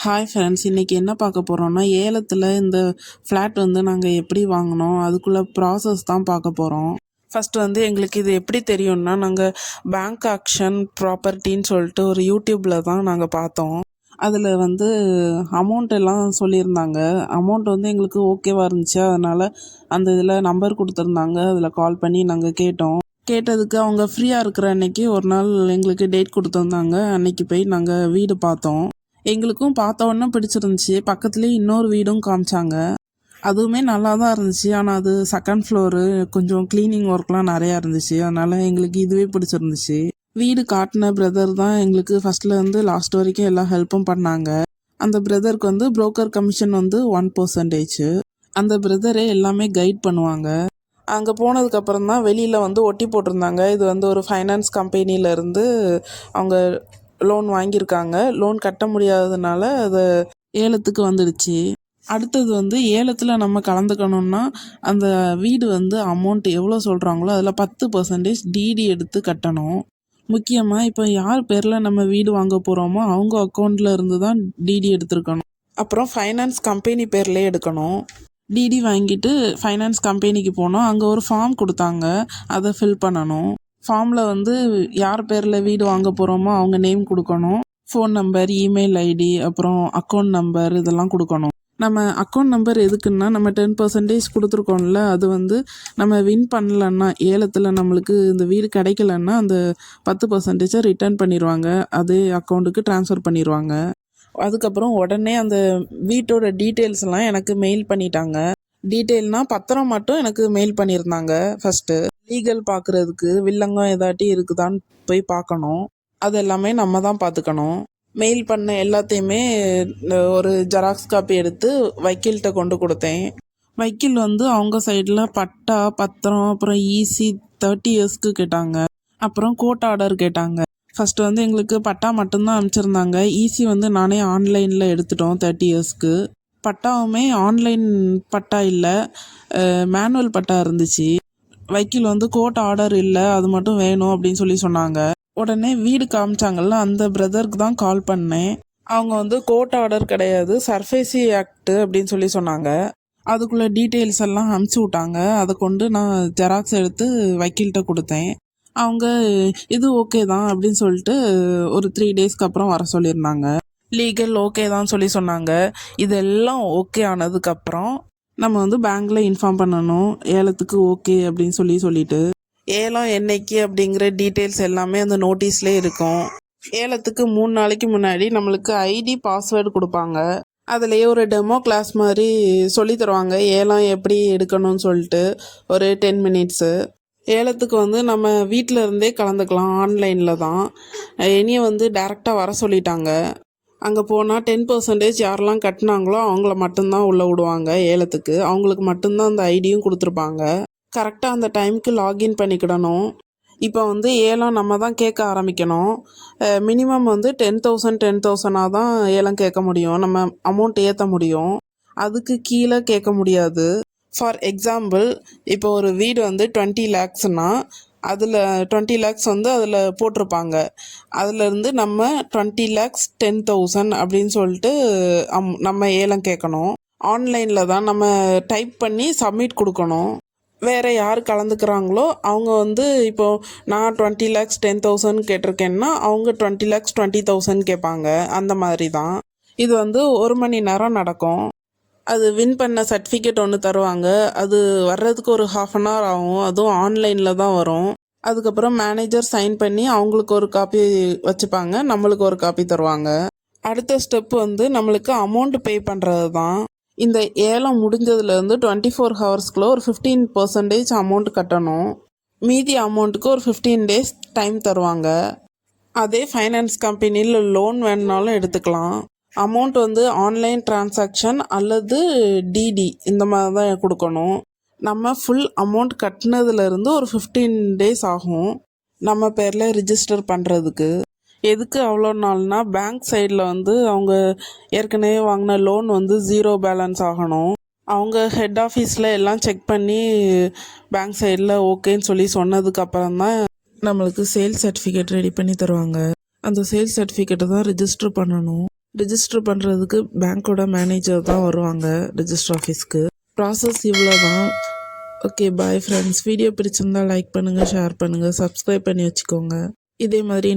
Hi friends இன்றைக்கி என்ன பார்க்க போகிறோம்னா ஏலத்தில் இந்த ஃப்ளாட் வந்து நாங்கள் எப்படி வாங்கினோம் அதுக்குள்ளே ப்ராசஸ் தான் பார்க்க போகிறோம் ஃபஸ்ட்டு வந்து எங்களுக்கு இது எப்படி தெரியும்னா நாங்கள் பேங்க் ஆக்ஷன் ப்ராப்பர்ட்டின்னு சொல்லிட்டு ஒரு யூடியூப்பில் தான் நாங்கள் பார்த்தோம். அதில் வந்து அமௌண்ட் எல்லாம் சொல்லியிருந்தாங்க. அமௌண்ட் வந்து எங்களுக்கு ஓகேவாக இருந்துச்சு. அதனால் அந்த இதில் நம்பர் கொடுத்துருந்தாங்க. அதில் கால் பண்ணி நாங்கள் கேட்டோம். கேட்டதுக்கு அவங்க ஃப்ரீயாக இருக்கிற அன்னைக்கு ஒரு நாள் எங்களுக்கு டேட் கொடுத்துருந்தாங்க. அன்னைக்கு போய் நாங்கள் வீடு பார்த்தோம். எங்களுக்கும் பார்த்த உடனே பிடிச்சிருந்துச்சி. பக்கத்துலேயே இன்னொரு வீடும் காமிச்சாங்க. அதுவுமே நல்லா தான் இருந்துச்சு. ஆனால் அது செகண்ட் ஃப்ளோரு கொஞ்சம் க்ளீனிங் ஒர்க்லாம் நிறையா இருந்துச்சு. அதனால் எங்களுக்கு இதுவே பிடிச்சிருந்துச்சு. வீடு காட்டின பிரதர் தான் எங்களுக்கு ஃபஸ்ட்லேருந்து லாஸ்ட் வரைக்கும் எல்லா ஹெல்ப்பும் பண்ணாங்க. அந்த பிரதருக்கு வந்து புரோக்கர் கமிஷன் வந்து ஒன் பர்சன்டேஜ் அந்த பிரதரே எல்லாமே கைட் பண்ணுவாங்க. அங்கே போனதுக்கப்புறம் தான் வெளியில் வந்து ஒட்டி போட்டிருந்தாங்க. இது வந்து ஒரு ஃபைனான்ஸ் கம்பெனியிலேருந்து அவங்க லோன் வாங்கியிருக்காங்க. லோன் கட்ட முடியாததுனால அது ஏலத்துக்கு வந்துடுச்சு. அடுத்தது வந்து ஏலத்தில் நம்ம கலந்துக்கணும்னா அந்த வீடு வந்து அமௌண்ட் எவ்வளோ சொல்கிறாங்களோ அதில் பத்து பர்சன்டேஜ் டிடி எடுத்து கட்டணும். முக்கியமாக இப்போ யார் பேரில் நம்ம வீடு வாங்க போகிறோமோ அவங்க அக்கௌண்ட்டில் இருந்து தான் டிடி எடுத்திருக்கணும். அப்புறம் ஃபைனான்ஸ் கம்பெனி பேர்லேயே எடுக்கணும். டிடி வாங்கிட்டு ஃபைனான்ஸ் கம்பெனிக்கு போனோம். அங்கே ஒரு ஃபார்ம் கொடுத்தாங்க. அதை ஃபில் பண்ணணும். ஃபார்மில் வந்து யார் பேரில் வீடு வாங்க போகிறோமோ அவங்க நேம் கொடுக்கணும். ஃபோன் நம்பர் இமெயில் ஐடி அப்புறம் அக்கௌண்ட் நம்பர் இதெல்லாம் கொடுக்கணும். நம்ம அக்கௌண்ட் நம்பர் எதுக்குன்னா நம்ம டென் பர்சன்டேஜ் கொடுத்துருக்கோம்ல அது வந்து நம்ம வின் பண்ணலன்னா ஏலத்தில் நம்மளுக்கு இந்த வீடு கிடைக்கலன்னா அந்த பத்து பர்சன்டேஜை ரிட்டர்ன் பண்ணிடுவாங்க அதே அக்கௌண்ட்டுக்கு ட்ரான்ஸ்ஃபர் பண்ணிடுவாங்க அதுக்கப்புறம் உடனே அந்த வீட்டோட டீட்டெயில்ஸ்லாம் எனக்கு மெயில் பண்ணிட்டாங்க. டீட்டெயில்னால் பத்திரம் மட்டும் எனக்கு மெயில் பண்ணியிருந்தாங்க ஃபர்ஸ்ட்டு லீகல் பார்க்குறதுக்கு வில்லங்கம் ஏதாட்டி இருக்குதான்னு போய் பார்க்கணும் அது எல்லாமே நம்ம தான் பார்த்துக்கணும் மெயில் பண்ண எல்லாத்தையுமே ஒரு ஜெராக்ஸ் காப்பி எடுத்து வக்கீல்கிட்ட கொண்டு கொடுத்தேன். வக்கீல் வந்து அவங்க சைடில் பட்டா பத்திரம் அப்புறம் ஈசி தேர்ட்டி இயர்ஸ்க்கு கேட்டாங்க. அப்புறம் கோர்ட் ஆர்டர் கேட்டாங்க. ஃபஸ்ட்டு வந்து எங்களுக்கு பட்டா மட்டும்தான் அனுப்பிச்சிருந்தாங்க. ஈசி வந்து நானே ஆன்லைனில் எடுத்துட்டோம் தேர்ட்டி இயர்ஸ்க்கு பட்டாவுமே ஆன்லைன் பட்டா இல்லை மேனுவல் பட்டா இருந்துச்சு. வைக்கில் வந்து கோர்ட் ஆர்டர் இல்லை அது மட்டும் வேணும் அப்படின்னு சொல்லி சொன்னாங்க. உடனே வீடு காமிச்சாங்கல்ல அந்த பிரதருக்கு தான் கால் பண்ணேன். அவங்க வந்து கோர்ட் ஆர்டர் கிடையாது சர்ஃபேசி ஆக்ட் அப்படின்னு சொல்லி சொன்னாங்க. அதுக்குள்ள டீட்டெயில்ஸ் எல்லாம் அனுப்பிச்சி விட்டாங்க. அதை கொண்டு நான் ஜெராக்ஸ் எடுத்து வக்கீல்கிட்ட கொடுத்தேன். அவங்க இது ஓகே தான் அப்படின்னு சொல்லிட்டு ஒரு த்ரீ டேஸ்க்கு அப்புறம் வர சொல்லியிருந்தாங்க. லீகல் ஓகே தான் சொல்லி சொன்னாங்க. இதெல்லாம் ஓகே ஆனதுக்கப்புறம் நம்ம வந்து பேங்க்ல இன்ஃபார்ம் பண்ணணும். ஏலத்துக்கு ஓகே அப்படின்னு சொல்லி சொல்லிட்டு. ஏலம் என்னைக்கு அப்படிங்கிற டீட்டெயில்ஸ் எல்லாமே அந்த நோட்டீஸ்லேயே இருக்கும். ஏலத்துக்கு மூணு நாளைக்கு முன்னாடி நம்மளுக்கு ஐடி பாஸ்வேர்டு கொடுப்பாங்க. அதுலேயே ஒரு டெமோ கிளாஸ் மாதிரி சொல்லி தருவாங்க. ஏலம் எப்படி எடுக்கணும்னு சொல்லிட்டு ஒரு டென் மினிட்ஸு ஏலத்துக்கு வந்து நம்ம வீட்டில் இருந்தே கலந்துக்கலாம். ஆன்லைனில் தான். இனியை வந்து டேரெக்டாக வர சொல்லிட்டாங்க. அங்கே போனால் டென் பர்சன்டேஜ் யாரெல்லாம் கட்டினாங்களோ அவங்கள மட்டும்தான் உள்ளே விடுவாங்க ஏலத்துக்கு. அவங்களுக்கு மட்டும்தான் அந்த ஐடியும் கொடுத்துருப்பாங்க. கரெக்டாக அந்த டைமுக்கு லாகின் பண்ணிக்கிடணும். இப்போ வந்து ஏலம் நம்ம தான் கேட்க ஆரம்பிக்கணும். மினிமம் வந்து டென் தௌசண்ட் டென் தௌசண்டாக தான் ஏலம் கேட்க முடியும். நம்ம அமௌண்ட் ஏற்ற முடியும். அதுக்கு கீழே கேட்க முடியாது. ஃபார் எக்ஸாம்பிள் இப்போ ஒரு வீடு வந்து டுவெண்ட்டி லேக்ஸ்னால் அதில் டுவெண்ட்டி லேக்ஸ் வந்து அதில் போட்டிருப்பாங்க. அதுலேருந்து நம்ம டுவெண்ட்டி லேக்ஸ் டென் தௌசண்ட் அப்படின்னு சொல்லிட்டு அம் நம்ம ஏலம் கேட்கணும். ஆன்லைனில் தான் நம்ம டைப் பண்ணி சப்மிட் கொடுக்கணும். வேறு யார் கலந்துக்கிறாங்களோ அவங்க வந்து இப்போ நான் டுவெண்ட்டி லேக்ஸ் டென் தௌசண்ட் கேட்டிருக்கேன்னா அவங்க டுவெண்ட்டி லேக்ஸ் டுவெண்ட்டி தௌசண்ட் கேட்பாங்க. அந்த மாதிரி தான். இது வந்து ஒரு மணி நேரம் நடக்கும். அது வின் பண்ண சர்டிஃபிகேட் ஒன்று தருவாங்க. அது வர்றதுக்கு ஒரு ஹாஃப் அன் ஹவர் ஆகும். அதுவும் ஆன்லைனில் தான் வரும். அதுக்கப்புறம் மேனேஜர் சைன் பண்ணி அவங்களுக்கு ஒரு காப்பி வச்சுப்பாங்க. நம்மளுக்கு ஒரு காப்பி தருவாங்க. அடுத்த ஸ்டெப் வந்து நம்மளுக்கு அமௌண்ட் பே பண்ணுறது தான். இந்த ஏலம் முடிஞ்சதுலேருந்து டுவெண்ட்டி ஃபோர் ஹவர்ஸ்க்குள்ளே ஒரு ஃபிஃப்டீன் பர்சன்டேஜ் அமௌண்ட் கட்டணும். மீதி அமௌண்ட்டுக்கு ஒரு ஃபிஃப்டீன் டேஸ் டைம் தருவாங்க. அதே ஃபைனான்ஸ் கம்பெனியில் லோன் வேணுனாலும் எடுத்துக்கலாம். அமௌண்ட் வந்து ஆன்லைன் டிரான்சாக்ஷன் அல்லது டிடி இந்த மாதிரி தான் கொடுக்கணும். நம்ம ஃபுல் அமௌண்ட் கட்டினதுலேருந்து ஒரு ஃபிஃப்டீன் டேஸ் ஆகும். நம்ம பேரில் ரிஜிஸ்டர் பண்ணுறதுக்கு எதுக்கு அவ்வளோ நாள்னா பேங்க் சைடில் வந்து அவங்க ஏற்கனவே வாங்கின லோன் வந்து ஜீரோ பேலன்ஸ் ஆகணும். அவங்க ஹெட் ஆஃபீஸில் எல்லாம் செக் பண்ணி பேங்க் சைடில் ஓகேன்னு சொல்லி சொன்னதுக்கப்புறம் தான் நம்மளுக்கு சேல்ஸ் சர்டிஃபிகேட் ரெடி பண்ணி தருவாங்க. அந்த சேல்ஸ் சர்டிஃபிகேட்டை தான் ரிஜிஸ்டர் பண்ணணும். ரிஜிஸ்டர் பண்ணுறதுக்கு பேங்க்கோட மேனேஜர் தான் வருவாங்க ரிஜிஸ்டர் ஆஃபீஸ்க்கு ப்ராசஸ் இவ்வளோ தான் ஓகே பாய் ஃப்ரெண்ட்ஸ் வீடியோ பிடிச்சிருந்தால் லைக் பண்ணுங்கள் ஷேர் பண்ணுங்கள் சப்ஸ்கிரைப் பண்ணி வச்சுக்கோங்க. இதே மாதிரி